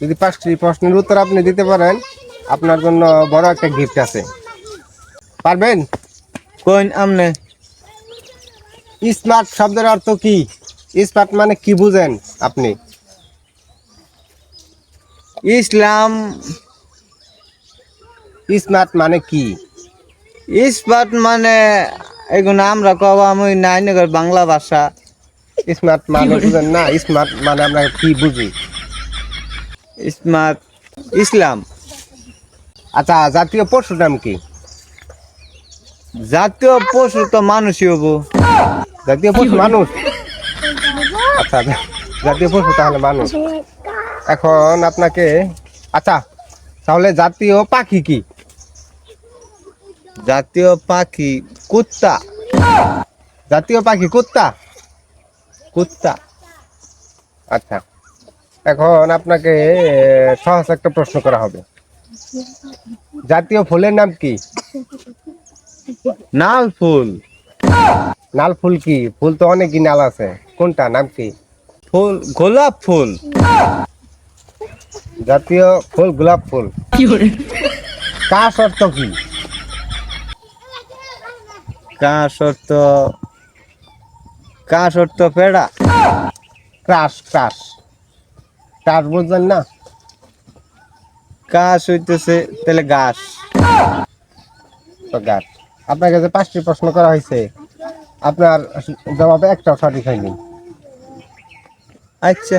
যদি পাঁচটি প্রশ্নের উত্তর আপনি দিতে পারেন আপনার জন্য বড় একটা গিফট আছে। পারবেন? কোন আমনে। স্মার্ট শব্দের অর্থ কি? স্মার্ট মানে কি বুঝেন আপনি? ইসলাম। স্মার্ট মানে কি? স্মার্ট মানে এগুলো আমরা কব আমি নাই বাংলা ভাষা। স্মার্ট মানে বুঝেন না স্মার্ট মানে আমরা কি বুঝি? স্মার্ট ইসলাম। আচ্ছা জাতীয় পশুর নাম কি? জাতীয় পশু তো মানুষই হব। জাতীয় পশু মানুষ? আচ্ছা জাতীয় পশু তাহলে মানুষ। এখন আপনাকে আচ্ছা তাহলে জাতীয় পাখি কি? জাতীয় পাখি কুত্তা। জাতীয় পাখি কুত্তা? কুত্তা। আচ্ছা। এখন আপনাকে সহজ একটা প্রশ্ন করা হবে। জাতীয় ফুলের নাম কি? নাল ফুল। নাল ফুল কি? ফুল তো অনেকই নাল আছে। কোনটা? নাম কি? ফুল গোলাপ ফুল। জাতীয় ফুল গোলাপ ফুল। কাশ অর্থ কি? কাঁস অর্থ কাঁস অর্থ পেড়া? Crush crush. ক্রাশ বুঝলেন না? কাজ হইতেছে তাহলে গাছ। তো গাছ। আপনার কাছে পাঁচটি প্রশ্ন করা হয়েছে। আপনার জবাবে একটাও সঠিক হয়নি। আচ্ছা।